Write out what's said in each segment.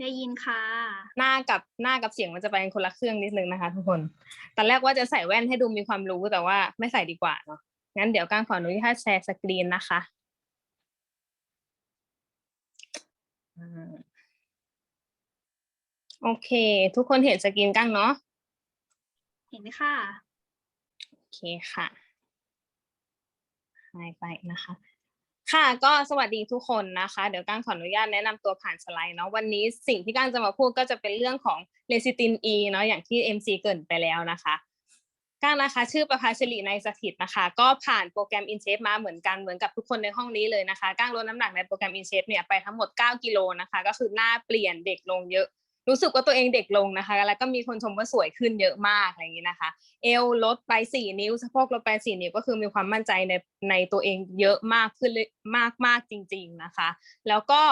ได้ยินค่ะ หน้ากับหน้ากับเสียงมันจะไปคนละเครื่องนิดนึงนะคะ ทุกคนตอนแรกว่าจะใส่แว่นให้ดูมีความรู้แต่ว่าไม่ใส่ดีกว่าเนาะงั้นเดี๋ยวก้างขออนุญาตแชร์สกรีนนะคะอ่าโอเค ทุกคนเห็นสกรีนก้างเนาะเห็นค่ะ โอเคค่ะหายไปนะคะ ค่ะก็สวัสดีทุกคนนะคะ เดี๋ยวก้างขออนุญาตแนะนำตัวผ่านสไลด์เนาะวันนี้สิ่งที่ก้างจะมาพูดก็จะเป็นเรื่องของเลซิติน E เนาะอย่างที่ MC เกินไปแล้วนะคะก้างนะคะ ชื่อประภาชลีในสถิตนะคะ ก็ผ่านโปรแกรม InShape มาเหมือนกันเหมือนกับทุกคนในห้องนี้เลยนะคะก้างลดน้ำหนักในโปรแกรม InShape เนี่ยไปทั้งหมด 9 กิโลนะคะ ก็คือหน้าเปลี่ยนเด็กลงเยอะ รู้สึกว่าตัวเองเด็กลงนะคะ แล้วก็มีคนชมว่าสวยขึ้นเยอะมากอะไรอย่างนี้นะคะ เอวลดไปสี่นิ้วสะโพกลดไปสี่นิ้วก็คือมีความมั่นใจในในตัวเองเยอะมากขึ้นเลยมากมากจริง ๆนะคะ แล้วก็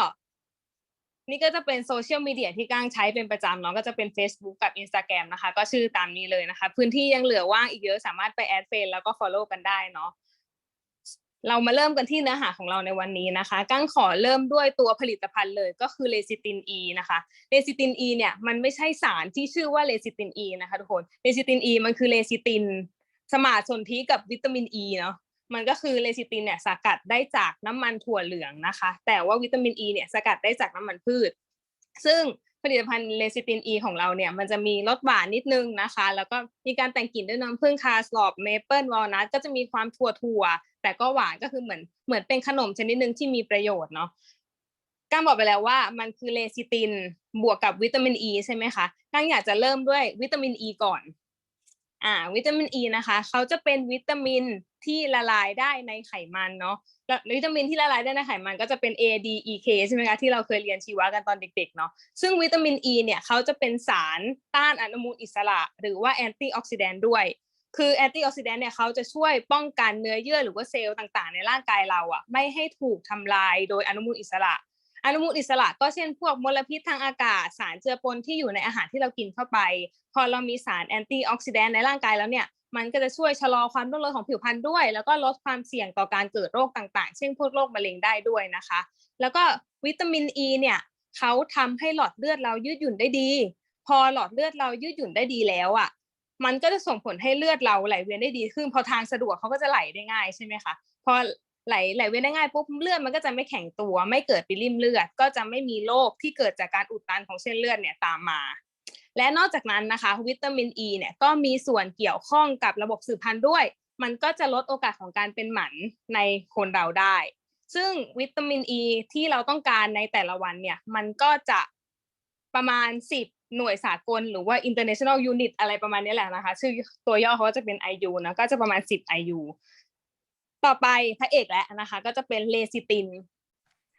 นี่ก็จะเป็นโซเชียลมีเดียที่ก้างใช้เป็นประจำเนาะก็จะเป็น Facebook กับ Instagram นะคะ ก็ชื่อตามนี้เลยนะคะ พื้นที่ยังเหลือว่างอีกเยอะสามารถไปแอดเฟนแล้วก็ Follow กันได้เนาะ เรามาเริ่มกันที่เนื้อหาของเราในวันนี้นะคะก้างขอเริ่มด้วยตัวผลิตภัณฑ์เลยก็คือเลซิติน E นะคะเลซิติน E เนี่ยมันไม่ใช่สารที่ชื่อว่าเลซิติน E นะคะทุกคนเลซิติน E มันคือเลซิติน สมาสนธิกับวิตามิน E เนาะมันก็คือเลซิตินเนี่ยสกัดได้จากน้ำมันถั่วเหลืองนะคะ แต่ว่าวิตามิน E เนี่ยสกัดได้จากน้ำมันพืช ซึ่ง ผลิตภัณฑ์เลซิติน E ของเราเนี่ยมันจะมีรสหวานนิดนึงนะคะ แล้วก็มีการแต่งกลิ่นด้วยน้ำผึ้งคาสลอบเมเปิลวอลนัทก็จะมีความถั่วถั่วแต่ก็หวานก็คือเหมือนเหมือนเป็นขนมชนิดหนึ่งที่มีประโยชน์เนาะก้างบอกไปแล้วว่ามันคือเลซิตินบวกกับวิตามิน E ใช่ไหมคะก้างอยากจะเริ่มด้วยวิตามิน E ก่อน อ่า วิตามิน E นะคะเขาจะเป็นวิตามิน ที่ละลายได้ในไขมันเนาะแล้ววิตามินที่ละลายได้ในไขมันก็จะเป็น A D E K ใช่ไหมคะที่เราเคยเรียนชีวะกันตอนเด็กๆเนาะซึ่งวิตามิน E เนี่ยเขาจะเป็นสารต้านอนุมูลอิสระ หรือว่าแอนตี้ออกซิแดนต์ด้วย คือแอนตี้ออกซิแดนต์เนี่ยเขาจะช่วยป้องกันเนื้อเยื่อหรือว่าเซลล์ต่างๆ ในร่างกายเราอะไม่ให้ถูกทำลายโดยอนุมูลอิสระอนุมูลอิสระก็เช่นพวกมลพิษทางอากาศสารเจือปนที่อยู่ในอาหารที่เรากินเข้าไป พอเรามีสารแอนตี้ออกซิแดนต์ในร่างกายแล้วเนี่ย มันก็จะช่วยชะลอความร่วงโรยของผิวพรรณด้วย แล้วก็ลดความเสี่ยงต่อการเกิดโรคต่างๆ เช่นพวกโรคมะเร็งได้ด้วยนะคะ แล้วก็วิตามินอ e ีเนี่ยเขาทำให้หลอดเลือดเรายืดหยุ่นได้ดี พอหลอดเลือดเรายืดหยุ่นได้ดีแล้วอะมันก็จะส่งผลให้เลือดเราไหลเวียนได้ดีขึ้น พอทางสะดวกเขาก็จะไหลได้ง่ายใช่ไหมคะพอไหลไหลเวียนได้ง่ายปุ๊บเลือดมันก็จะไม่แข็งตัว ไม่เกิดป็นริ่มเลือด ก็จะไม่มีโรคที่เกิดจากการอุดตันของเส้นเลือดเนี่ยตามมา และนอกจากนั้นนะคะวิตามินอ e ีเนี่ยก็มีส่วนเกี่ยวข้องกับระบบสืบพันธุ์ด้วย มันก็จะลดโอกาสของการเป็นหมันในคนเราได้ ซึ่งวิตามินอ e ีที่เราต้องการในแต่ละวันเนี่ยมันก็จะประมาณ 10 หน่วยสากล หรือว่า international unit อะไรประมาณนี้แหละนะคะ ชื่อตัวย่อเขาจะเป็น IU นะก็จะประมาณ 10 IU ต่อไปพระเอกแล้วนะคะ ก็จะเป็นเลซิติน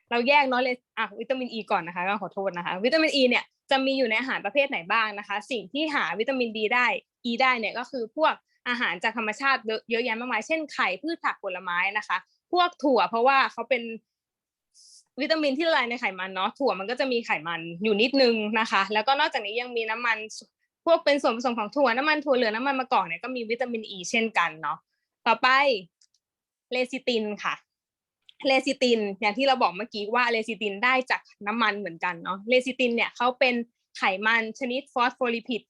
เราแยกเนาะเลอะวิตามินอ e ีก่อนนะคะก็ขอโทษนะคะ วิตามินอ e ีเนี่ย จะมีอยู่ในอาหารประเภทไหนบ้างนะคะ สิ่งที่หาวิตามินดีได้ E ได้เนี่ยก็คือพวกอาหารจากธรรมชาติเยอะแยะมากมายเช่นไข่พืชผักผลไม้นะคะ พวกถั่วเพราะว่าเขาเป็นวิตามินที่ละลายในไขมันเนาะถั่วมันก็จะมีไขมันอยู่นิดนึงนะคะ แล้วก็นอกจากนี้ยังมีน้ำมันพวกเป็นส่วนผสมของถั่วน้ำมันถั่วเหลืองน้ำมันมะกอกเนี่ยก็มีวิตามินอ e ีเช่นกันเนาะต่อไปเลซิตินค่ะ เลซิตินอย่างที่เราบอกเมื่อกี้ว่าเลซิตินได้จากน้ำมันเหมือนกันเนาะเลซิตินเนี่ยเขาเป็นไขมันชนิดฟอสโฟลิพิด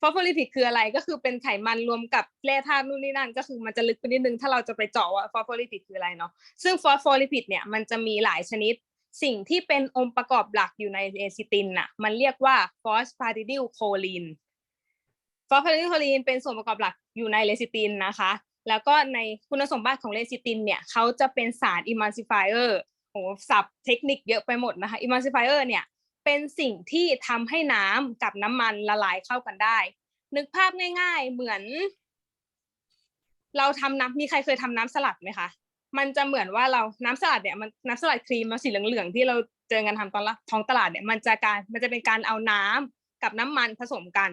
ฟอสโฟลิพิดคืออะไรก็คือเป็นไขมันรวมกับแร่ธาตุนู่นนี่นั่นก็คือมันจะลึกไปนิดนึงถ้าเราจะไปเจาะว่าฟอสโฟลิพิดคืออะไรเนาะซึ่งฟอสโฟลิพิดเนี่ยมันจะมีหลายชนิดสิ่งที่เป็นองค์ประกอบหลักอยู่ในเลซิตินน่ะมันเรียกว่าฟอสฟาติดิลโคลีนฟอสฟาติดิลโคลีนเป็นส่วนประกอบหลักอยู่ในเลซิตินนะคะ แล้วก็ในคุณสมบัติของเลซิตินเนี่ยเขาจะเป็นสารอิม l ซิฟายเออร์โอ้สับเทคนิคเยอะไปหมดนะคะอิม l ซิฟายเออร์เนี่ยเป็นสิ่งที่ทำให้น้ำกับน้ำมันละลายเข้ากันได้ นึกภาพง่าย ๆ เหมือน เราทำน้ำมีใครเคยทำน้ำสลัดไหมคะมันจะเหมือนว่าเราน้ำสลัดเนี่ยมันน้ำสลัดครีมมาสีเหลืองๆที่เราเจอกันทำตอนละท้องตลาดเนี่ยมันจะการมันจะเป็นการเอาน้ำกับน้ำมันผสมกัน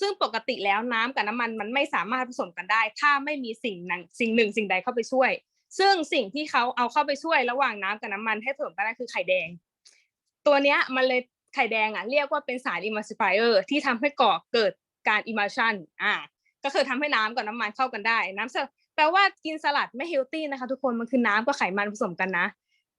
ซึ่งปกติแล้วน้ำกับน้ำมันมันไม่สามารถผสมกันได้ ถ้าไม่มีสิ่งนั้นสิ่งหนึ่งสิ่งใดเข้าไปช่วย ซึ่งสิ่งที่เขาเอาเข้าไปช่วยระหว่างน้ำกับน้ำมันให้ผสมกันได้คือไข่แดง ตัวเนี้ยมันเลยไข่แดงอะเรียกว่าเป็นสาร emulsifier ที่ทำให้ก่อเกิดการ emulsion อ่าก็คือทำให้น้ำกับน้ำมันเข้ากันได้ น้ำสลัดแปลว่ากินสลัดไม่เฮลตี้นะคะ ทุกคนมันคือน้ำกับไขมันผสมกันนะ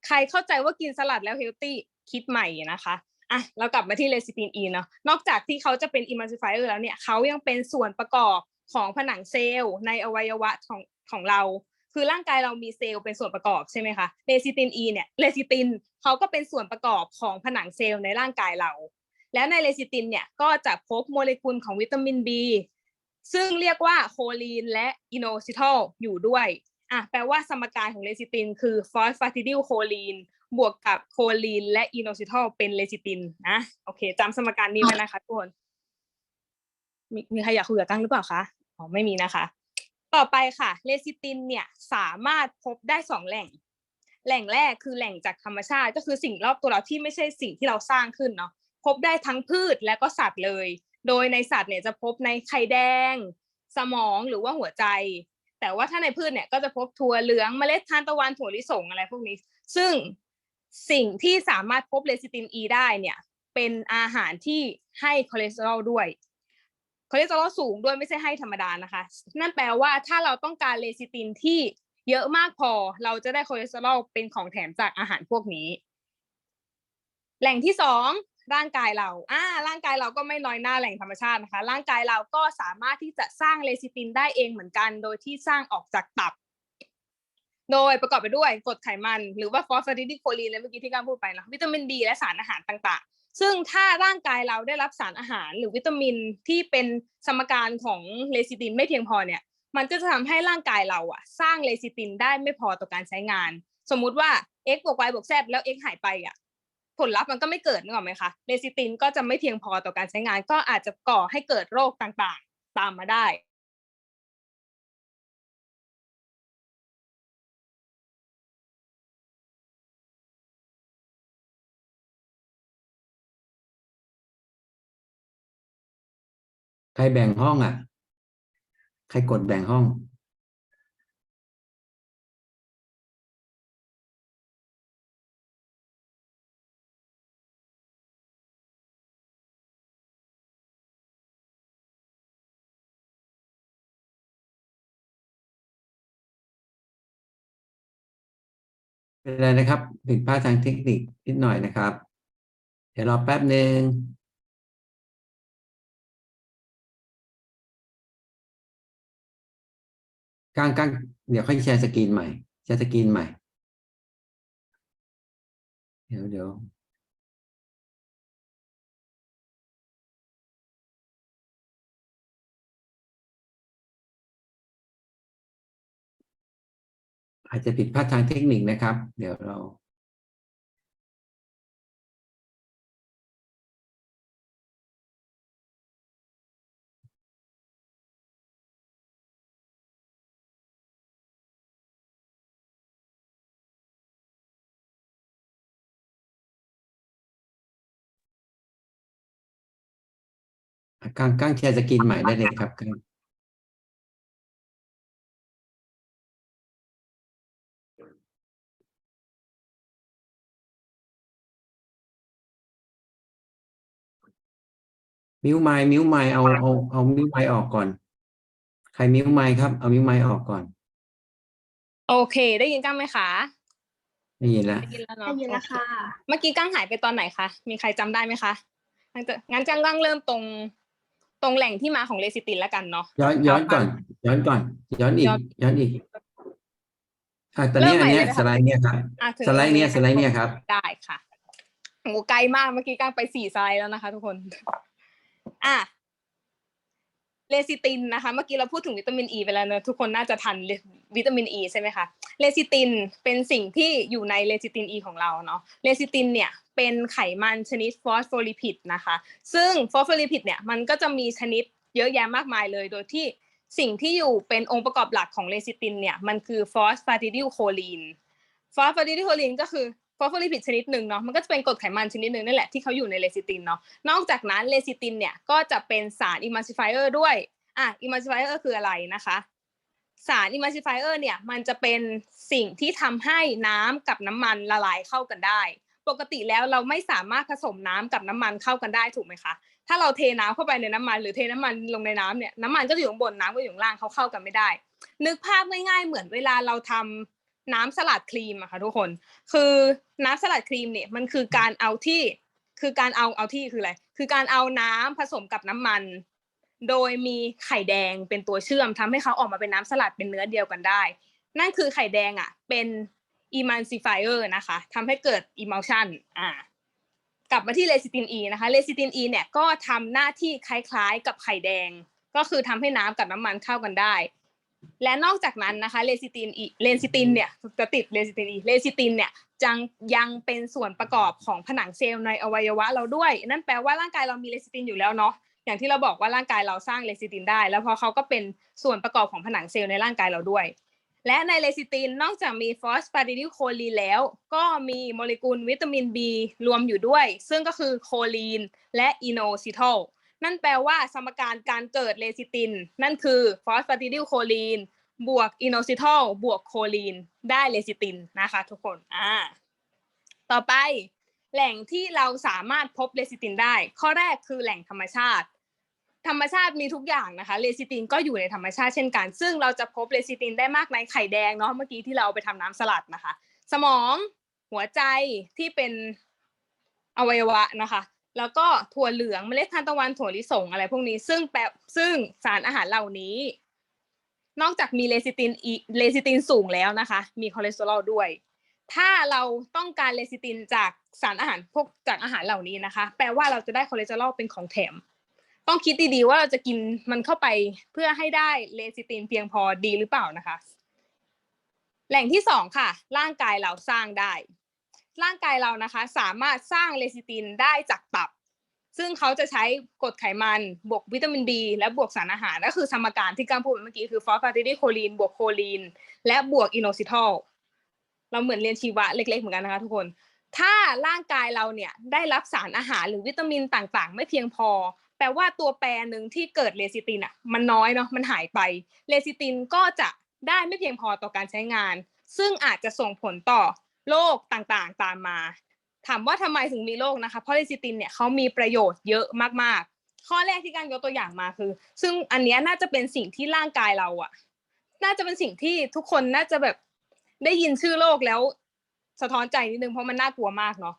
ใครเข้าใจว่ากินสลัดแล้วเฮลตี้คิดใหม่นะคะ อะเรากลับมาที่เลซิติน E เนาะนอกจากที่เขาจะเป็น emulsifier แล้วเนี่ยเขายังเป็นส่วนประกอบของผนังเซลล์ในอวัยวะของของเรา คือร่างกายเรามีเซลล์เป็นส่วนประกอบใช่ไหมคะเลซิติน E เนี่ยเลซิตินเขาก็เป็นส่วนประกอบของผนังเซลล์ในร่างกายเรา แล้วในเลซิตินเนี่ยก็จะพบโมเลกุลของวิตามิน B ซึ่งเรียกว่าโคลีนและอินโนซิทอลอยู่ด้วยอะแปลว่าสมการของเลซิตินคือฟอสฟาติดิลโคลีน บวกกับโคลีนและอินโนซิทอลเป็นเลซิตินนะโอเคจำสมการนี้ไว้นะคะทุกคนมีมีใครอยากคุยกับกั้งหรือเปล่าคะอ๋อไม่มีนะคะ ต่อไปค่ะเลซิตินเนี่ยสามารถพบได้สองแหล่ง แหล่งแรกคือแหล่งจากธรรมชาติ ก็คือสิ่งรอบตัวเราที่ไม่ใช่สิ่งที่เราสร้างขึ้นเนาะพบได้ทั้งพืชและก็สัตว์เลย โดยในสัตว์เนี่ยจะพบในไข่แดง สมองหรือว่าหัวใจ แต่ว่าถ้าในพืชเนี่ยก็จะพบถั่วเหลืองเมล็ดทานตะวันถั่วลิสงอะไรพวกนี้ ซึ่ง สิ่งที่สามารถพบเลซิติน E ได้เนี่ย เป็นอาหารที่ให้คอเลสเตอรอลด้วยคอเลสเตอรอลสูงด้วยไม่ใช่ให้ธรรมดานะคะ นั่นแปลว่าถ้าเราต้องการเลซิตินที่เยอะมากพอเราจะได้คอเลสเตอรอลเป็นของแถมจากอาหารพวกนี้ แหล่งที่สองร่างกายเราอ่าร่างกายเราก็ไม่น้อยหน้าแหล่งธรรมชาตินะคะ ร่างกายเราก็สามารถที่จะสร้างเลซิตินได้เองเหมือนกัน โดยที่สร้างออกจากตับ โดยประกอบไปด้วยกรดไขมันหรือว่าฟอสฟาติดิโคลีนและเมื่อกี้ที่ก้าพูดไปนะวิตามินดีและสารอาหารต่างๆ ซึ่งถ้าร่างกายเราได้รับสารอาหาร หรือวิตามินที่เป็นสมการของเลซิตินไม่เพียงพอเนี่ยมันก็จะทำให้ร่างกายเราอะสร้างเลซิตินได้ไม่พอต่อการใช้งาน สมมุติว่า x บวก y บวก z แล้ว x หายไปอะผลลัพธ์มันก็ไม่เกิดนึกออกไหมคะเลซิตินก็จะไม่เพียงพอต่อการใช้งาน ก็อาจจะก่อให้เกิดโรคต่างๆ ตามมาได้ ครแบ่งห้องอะ ใครกดแบ่งห้อง เป็นไรนะครับผิดพลาดทางเทคนิคนิดหน่อยนะครับ เดี๋ยวรอแป๊บหนึ่ง ก้างก้างเดี๋ยวค่อยแชร์สกรีนใหม่ แชร์สกรีนใหม่ เดี๋ยวเดี๋ยวอาจจะผิดพลาดทางเทคนิคนะครับ เดี๋ยวเรา กลางกลางแชร์สกรีนใหม่ได้เลยครับกลางมิวไม้มิวไม้เอาเอาเอามิวไม้ออกก่อน ใครมิวไม้ครับ เอามิวไม้ออกก่อน โอเค ได้ยินกั้งไหมคะได้ยินแล้วได้ยินแล้วเนาะได้ยินแล้วค่ะ เมื่อกี้กั้งหายไปตอนไหนคะมีใครจำได้ไหมคะงั้นจะงั้นกั้งกั้งเริ่มตรง ตรงแหล่งที่มาของเลซิตินแล้วกันเนาะย้อนย้อนก่อน ย้อนก่อน ย้อนอีกย้อนย้อนอีกอะตอนนี้เริ่มอันเนี้ยใหม่เลยนะคะสไลด์เนี่ยครับอะถึงสไลด์เนี่ยตรงสไลด์เนี่ยครับ ได้ค่ะโอ้ไกลมากเมื่อกี้กั้งไปสี่สไลด์แล้วนะคะ ทุกคน อะ เลซิตินนะคะ เมื่อกี้เราพูดถึงวิตามินอีไปแล้วนะทุกคนน่าจะทันวิตามินอีใช่ไหมคะเลซิตินเป็นสิ่งที่อยู่ในเลซิตินอีของเราเนาะเลซิตินเนี่ยเป็นไขมันชนิดฟอสโฟลิพิดนะคะ ซึ่งฟอสโฟลิพิดเนี่ยมันก็จะมีชนิดเยอะแยะมากมายเลยโดยที่สิ่งที่อยู่เป็นองค์ประกอบหลักของเลซิตินเนี่ยมันคือฟอสฟาติดิลโคลีนฟอสฟาติดิลโคลีนก็คือ ฟอสโฟลิพิดชนิดหนึ่งเนาะมันก็จะเป็นกรดไขมันชนิดหนึ่งนั่นแหละที่เขาอยู่ในเลซิตินเนาะนอกจากนั้นเลซิตินเนี่ยก็จะเป็นสารอิมัลซิฟายเออร์ด้วยอะอิมัลซิฟายเออร์คืออะไรนะคะสารอิมัลซิฟายเออร์เนี่ยมันจะเป็นสิ่งที่ทำให้น้ำกับน้ำมันละลายเข้ากันได้ ปกติแล้วเราไม่สามารถผสมน้ำกับน้ำมันเข้ากันได้ถูกไหมคะถ้าเราเทน้ำเข้าไปในน้ำมัน หรือเทน้ำมันลงในน้ำเนี่ยน้ำมันก็จะอยู่ข้างบนน้ำก็อยู่ข้างล่างเขาเข้ากันไม่ได้ นึกภาพง่ายๆ เหมือนเวลาเราทำ น้ำสลัดครีมอะค่ะทุกคน คือน้ำสลัดครีมเนี่ยมันคือการเอาที่คือการเอาเอาที่คืออะไรคือการเอาน้ำผสมกับน้ำมัน โดยมีไข่แดงเป็นตัวเชื่อมทำให้เขาออกมาเป็นน้ำสลัดเป็นเนื้อเดียวกันได้ นั่นคือไข่แดงอะ เป็น emulsifier นะคะทำให้เกิด emulsion อ่ากลับมาที่เลซิติน E นะคะเลซิติน E เนี่ยก็ทำหน้าที่คล้ายๆ กับไข่แดง ก็คือทำให้น้ำกับน้ำมันเข้ากันได้ และนอกจากนั้นนะคะเลซิตินอีเลซิตินเนี่ยจะติดเลซิตินอีเลซิตินเนี่ยจังยังเป็นส่วนประกอบของผนังเซลล์ในอวัยวะเราด้วย นั่นแปลว่าร่างกายเรามีเลซิตินอยู่แล้วเนาะอย่างที่เราบอกว่าร่างกายเราสร้างเลซิตินได้ แล้วพอเขาก็เป็นส่วนประกอบของผนังเซลล์ในร่างกายเราด้วย และในเลซิตินนอกจากมีฟอสฟาติดิลโคลีนแล้ว ก็มีโมเลกุลวิตามิน B รวมอยู่ด้วย ซึ่งก็คือโคลีนและอิโนซิทอล นั่นแปลว่าสมการการเกิดเลซิติน นั่นคือฟอสฟาติดิลโคลีนบวกอินโนซิทอลบวกโคลีนได้เลซิตินนะคะทุกคนอ่าต่อไปแหล่งที่เราสามารถพบเลซิตินได้ ข้อแรกคือแหล่งธรรมชาติ ธรรมชาติมีทุกอย่างนะคะเลซิตินก็อยู่ในธรรมชาติเช่นกัน ซึ่งเราจะพบเลซิตินได้มากในไข่แดงเนาะเมื่อกี้ที่เราเอาไปทำน้ำสลัดนะคะ สมองหัวใจที่เป็นอวัยวะนะคะ แล้วก็ถั่วเหลืองเมล็ดทานตะวันถั่วลิสงอะไรพวกนี้ ซึ่งแปลซึ่งสารอาหารเหล่านี้ นอกจากมีเลซิตินอีเลซิตินสูงแล้วนะคะ มีคอเลสเตอรอลด้วย ถ้าเราต้องการเลซิตินจากสารอาหารพวกจากอาหารเหล่านี้นะคะ แปลว่าเราจะได้คอเลสเตอรอลเป็นของแถม ต้องคิดดีๆว่าเราจะกินมันเข้าไปเพื่อให้ได้เลซิตินเพียงพอดีหรือเปล่านะคะ แหล่งที่สองค่ะ ร่างกายเราสร้างได้ ร่างกายเรานะคะ สามารถสร้างเลซิตินได้จากตับ ซึ่งเขาจะใช้กรดไขมันบวกวิตามิน B และบวกสารอาหารก็คือสมการที่กางพูดเมื่อกี้คือฟอสฟาติดิโคลีนบวกโคลีน และบวกอินโนซิทอลเราเหมือนเรียนชีวะเล็ก ๆ เหมือนกันนะคะทุกคน ถ้าร่างกายเราเนี่ยได้รับสารอาหารหรือวิตามินต่างๆ ไม่เพียงพอ แปลว่าตัวแปรหนึ่งที่เกิดเลซิตินอะมันน้อยเนาะมันหายไปเลซิตินก็จะได้ไม่เพียงพอต่อการใช้งาน ซึ่งอาจจะส่งผลต่อ โรคต่างๆตามมา ถามว่าทำไมถึงมีโรคนะคะเพราะเลซิตินเนี่ยเขามีประโยชน์เยอะมากๆ ข้อแรกที่การยกตัวอย่างมาคือ ซึ่งอันนี้น่าจะเป็นสิ่งที่ร่างกายเราอะน่าจะเป็นสิ่งที่ทุกคนน่าจะแบบได้ยินชื่อโรคแล้วสะท้อนใจนิดนึงเพราะมันน่ากลัวมากเนาะ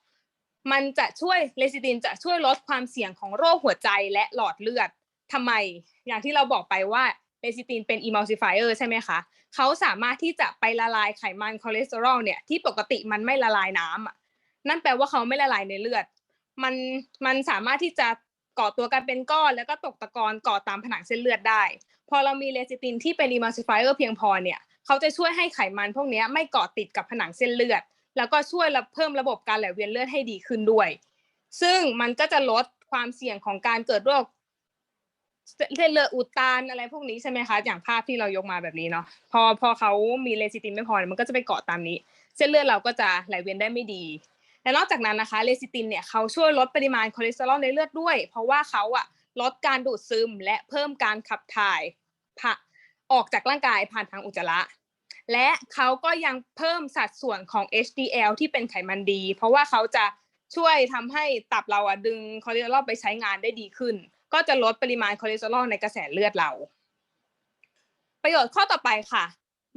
มันจะช่วยเลซิตินจะช่วยลดความเสี่ยงของโรคหัวใจและหลอดเลือดทำไม อย่างที่เราบอกไปว่าเลซิตินเป็น emulsifier ใช่ไหมคะ เขาสามารถที่จะไปละลายไขมันคอเลสเตอรอลเนี่ยที่ปกติมันไม่ละลายน้ำอะนั่นแปลว่าเขาไม่ละลายในเลือด มันมันสามารถที่จะก่อตัวกันเป็นก้อนแล้วก็ตกตะกอนก่อตามผนังเส้นเลือดได้ พอเรามีเลซิตินที่เป็น emulsifier เพียงพอเนี่ยเขาจะช่วยให้ไขมันพวกนี้ไม่เกาะติดกับผนังเส้นเลือด แล้วก็ช่วยเพิ่มระบบการไหลเวียนเลือดให้ดีขึ้นด้วย ซึ่งมันก็จะลดความเสี่ยงของการเกิดโรค เส้นเลือดอุดตันอะไรพวกนี้ใช่ไหมคะ อย่างภาพที่เรายกมาแบบนี้เนาะพอพอเขามีเลซิตินไม่พอมันก็จะไปเกาะตามนี้ เส้นเลือดเราก็จะไหลเวียนได้ไม่ดีและนอกจากนั้นนะคะเลซิตินเนี่ยเขาช่วยลดปริมาณคอเลสเตอรอลในเลือดด้วย เพราะว่าเขาอะลดการดูดซึมและเพิ่มการขับถ่ายผ่าออกจากร่างกายผ่านทางอุจจาระ และเขาก็ยังเพิ่มสัดส่วนของ HDL ที่เป็นไขมันดี เพราะว่าเขาจะช่วยทำให้ตับเราอะดึงคอเลสเตอรอลไปใช้งานได้ดีขึ้น ก็จะลดปริมาณคอเลสเตอรอลในกระแสเลือดเรา ประโยชน์ข้อต่อไปค่ะ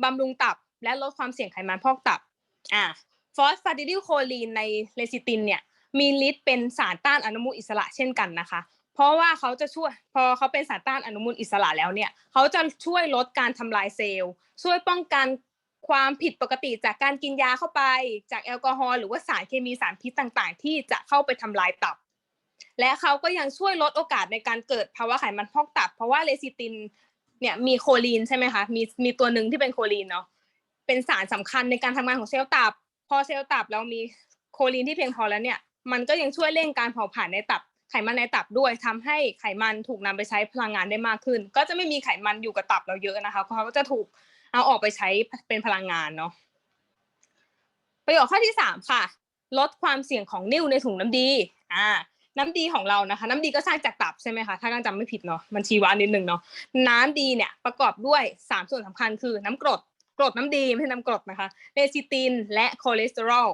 บำรุงตับและลดความเสี่ยงไขมันพอกตับอ่าฟอสฟาติดิลโคลีนในเลซิตินเนี่ยมีฤทธิ์เป็นสารต้านอนุมูลอิสระเช่นกันนะคะ เพราะว่าเขาจะช่วยพอเขาเป็นสารต้านอนุมูลอิสระแล้วเนี่ยเขาจะช่วยลดการทำลายเซลล์ ช่วยป้องกันความผิดปกติจากการกินยาเข้าไป จากแอลกอฮอล์หรือว่าสารเคมีสารพิษต่างๆ ที่จะเข้าไปทำลายตับ และเขาก็ยังช่วยลดโอกาสในการเกิดภาวะไขมันพอกตับ เพราะว่าเลซิตินเนี่ยมีโคลีนใช่ไหมคะมีมีตัวหนึ่งที่เป็นโคลีนเนาะเป็นสารสำคัญในการทำงานของเซลล์ตับ พอเซลล์ตับเรามีโคลีนที่เพียงพอแล้วเนี่ยมันก็ยังช่วยเร่งการเผาผลาญในตับไขมันในตับด้วยทำให้ไขมันถูกนำไปใช้พลังงานได้มากขึ้น ก็จะไม่มีไขมันอยู่กับตับเราเยอะนะคะเพราะเขาก็จะถูกเอาออกไปใช้เป็นพลังงานเนาะประโยชน์ข้อที่สามค่ะ ลดความเสี่ยงของนิ่วในถุงน้ำดีอ่า น้ำดีของเรานะคะ น้ำดีก็สร้างจากตับใช่ไหมคะถ้ากังจำไม่ผิดเนาะมันชีวะนิดนึงเนาะน้ำดีเนี่ยประกอบด้วยสามส่วนสำคัญคือน้ำกรดกรดน้ำดีไม่ใช่น้ำกรดนะคะเลซิตินและคอเลสเตอรอล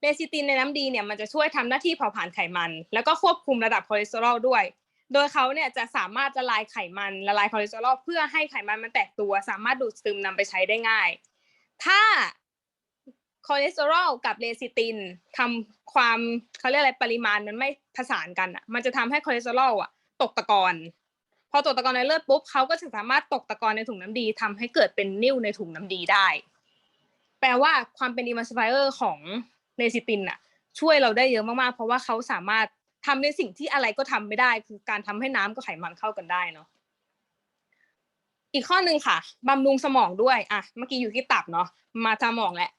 เลซิตินในน้ำดีเนี่ยมันจะช่วยทำหน้าที่เผาผลาญไขมัน แล้วก็ควบคุมระดับคอเลสเตอรอลด้วย โดยเขาเนี่ยจะสามารถละลายไขมันละลายคอเลสเตอรอลเพื่อให้ไขมันมันแตกตัว สามารถดูดซึมนำไปใช้ได้ง่าย ถ้า คอเลสเตอรอลกับเลซิตินทำความเขาเรียกอะไรปริมาณมันไม่ผสานกันอะ มันจะทำให้คอเลสเตอรอลอะ ตกตะกอนพอตกตะกอนในเลือดปุ๊บเขาก็จะสามารถตกตะกอนในถุงน้ำดีทำให้เกิดเป็นนิ่วในถุงน้ำดีได้ แปลว่าความเป็น emulsifier ของเลซิตินอะ ช่วยเราได้เยอะมากๆ เพราะว่าเขาสามารถทำในสิ่งที่อะไรก็ทำไม่ได้ คือการทำให้น้ำกับไขมันเข้ากันได้เนาะอีกข้อหนึ่งค่ะบำรุงสมองด้วย อะ เมื่อกี้อยู่ที่ตับเนาะ มาสมองแหละ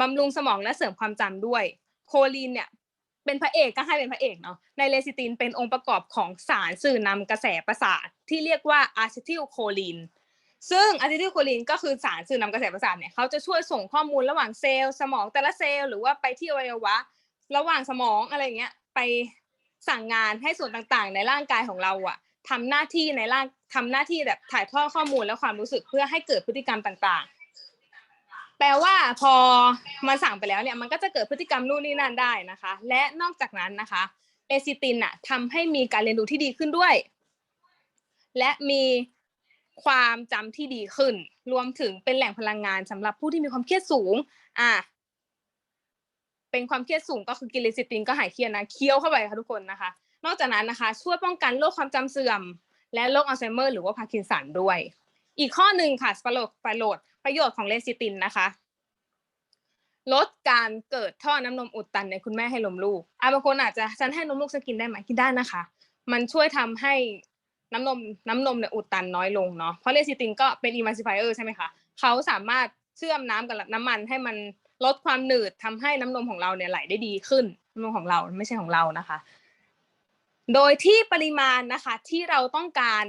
บำรุงสมองและเสริมความจำด้วย โคลีนเนี่ยเป็นพระเอกก็ให้เป็นพระเอกเนาะในเลซิตินเป็นองค์ประกอบของสารสื่อนำกระแสประสาทที่เรียกว่าอะซิทิลโคลีนซึ่งอะซิทิลโคลีนก็คือสารสื่อนำกระแสประสาทเนี่ยเขาจะช่วยส่งข้อมูลระหว่างเซลล์สมองแต่ละเซลล์หรือว่าไปที่อวัยวะ ระหว่างสมองอะไรเงี้ยไปสั่งงานให้ส่วนต่างๆ ในร่างกายของเราอะทำหน้าที่ในร่างทำหน้าที่แบบถ่ายทอดข้อมูลและความรู้สึกเพื่อให้เกิดพฤติกรรมต่างๆ แปลว่าพอมันสั่งไปแล้วเนี่ยมันก็จะเกิดพฤติกรรมนู่นนี่นั่นได้นะคะ และนอกจากนั้นนะคะเอซิตินอะทำให้มีการเรียนรู้ที่ดีขึ้นด้วย และมีความจำที่ดีขึ้น รวมถึงเป็นแหล่งพลังงานสำหรับผู้ที่มีความเครียดสูงอะเป็นความเครียดสูงก็คือกินเลซิตินก็หายเครียดนะเคี้ยวเข้าไปค่ะทุกคนนะคะ นอกจากนั้นนะคะ ช่วยป้องกันโรคความจำเสื่อม และโรคอัลไซเมอร์หรือว่าพาร์กินสันด้วย อีกข้อหนึ่งค่ะสปาโลปโลด ประโยชน์ของเลซิตินนะคะ ลดการเกิดท่อน้ำนมอุดตันในคุณแม่ให้นมลูกอะบางคนอาจจะฉันให้นมลูกจะกินได้ไหมกินได้นะคะ มันช่วยทำให้น้ำนมน้ำนมเนี่ยอุดตันน้อยลงเนาะเพราะเลซิตินก็เป็น emulsifier ใช่ไหมคะเขาสามารถเชื่อมน้ำกับน้ำมันให้มันลดความหนืดทำให้น้ำนมของเราเนี่ยไหลได้ดีขึ้นน้ำนมของเราไม่ใช่ของเรานะคะ โดยที่ปริมาณนะคะที่เราต้องการ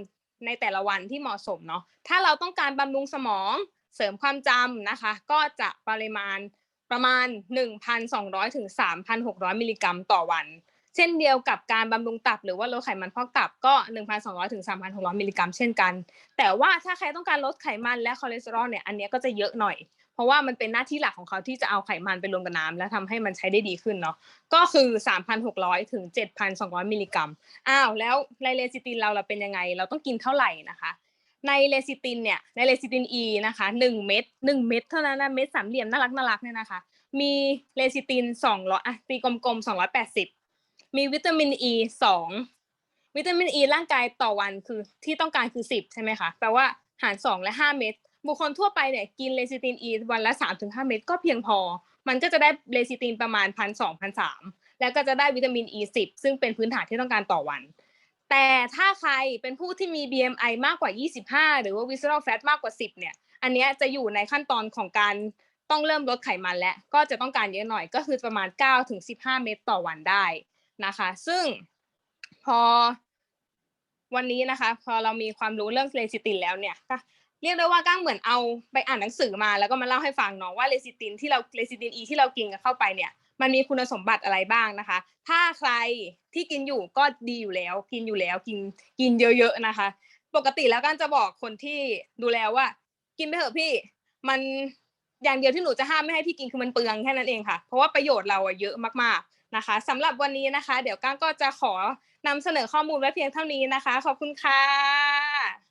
ในแต่ละวันที่เหมาะสมเนาะถ้าเราต้องการบำรุงสมอง เสริมความจำนะคะ ก็จะปริมาณประมาณ 1,200ถึง3,600 มิลลิกรัมต่อวัน เช่นเดียวกับการบำรุงตับหรือว่าลดไขมันพอกตับก็ 1,200ถึง3,600 มิลลิกรัมเช่นกัน แต่ว่าถ้าใครต้องการลดไขมันและคอเลสเตอรอลเนี่ยอันนี้ก็จะเยอะหน่อย เพราะว่ามันเป็นหน้าที่หลักของเขาที่จะเอาไขมันไปรวมกับน้ำและทำให้มันใช้ได้ดีขึ้นเนาะก็คือ 3,600ถึง7,200 มิลลิกรัมอ้าวแล้วในเลซิตินเราเราเป็นยังไง เราต้องกินเท่าไหร่นะคะ ในเลซิตินเนี่ยในเลซิติน E นะคะ1เม็ด1เม็ดเท่านั้นนะเม็ดสามเหลี่ยมน่ารักน่ารักเนี่ยนะคะ มีเลซิติน200อะตีกลมๆ280 มีวิตามิน E 2 วิตามิน E ร่างกายต่อวันคือที่ต้องการคือ 10 ใช่ไหมคะแปลว่าหาร 2 และ 5 เม็ดบุคคลทั่วไปเนี่ยกินเลซิติน E วันละ 3-5 เม็ดก็เพียงพอ มันก็จะได้เลซิตินประมาณ1,200-1,300แล้วก็จะได้วิตามิน E10 ซึ่งเป็นพื้นฐานที่ต้องการต่อวัน แต่ถ้าใครเป็นผู้ที่มี BMI มากกว่า 25 หรือว่า visceral fat มากกว่า 10 เนี่ย อันนี้จะอยู่ในขั้นตอนของการต้องเริ่มลดไขมันแล้ว ก็จะต้องการเยอะหน่อยก็คือประมาณ 9 ถึง 15 เม็ดต่อวันได้นะคะ ซึ่งพอวันนี้นะคะ พอเรามีความรู้เรื่องเลซิตินแล้วเนี่ยเรียกได้ว่าก้างเหมือนเอาไปอ่านหนังสือมาแล้วก็มาเล่าให้ฟังเนาะว่าเลซิตินที่เราเลซิติน E ที่เรากินกันเข้าไปเนี่ย มันมีคุณสมบัติอะไรบ้างนะคะ ถ้าใครที่กินอยู่ก็ดีอยู่แล้ว กินอยู่แล้วกินกินเยอะๆนะคะ ปกติแล้วกันจะบอกคนที่ดูแลว่า กินไปเถอะพี่ มันอย่างเดียวที่หนูจะห้ามไม่ให้พี่กินคือมันเปลืองแค่นั้นเองค่ะ เพราะว่าประโยชน์เราอะเยอะมากๆนะคะสำหรับวันนี้นะคะ เดี๋ยวก้างก็จะขอนำเสนอข้อมูลไว้เพียงเท่านี้นะคะ ขอบคุณค่ะ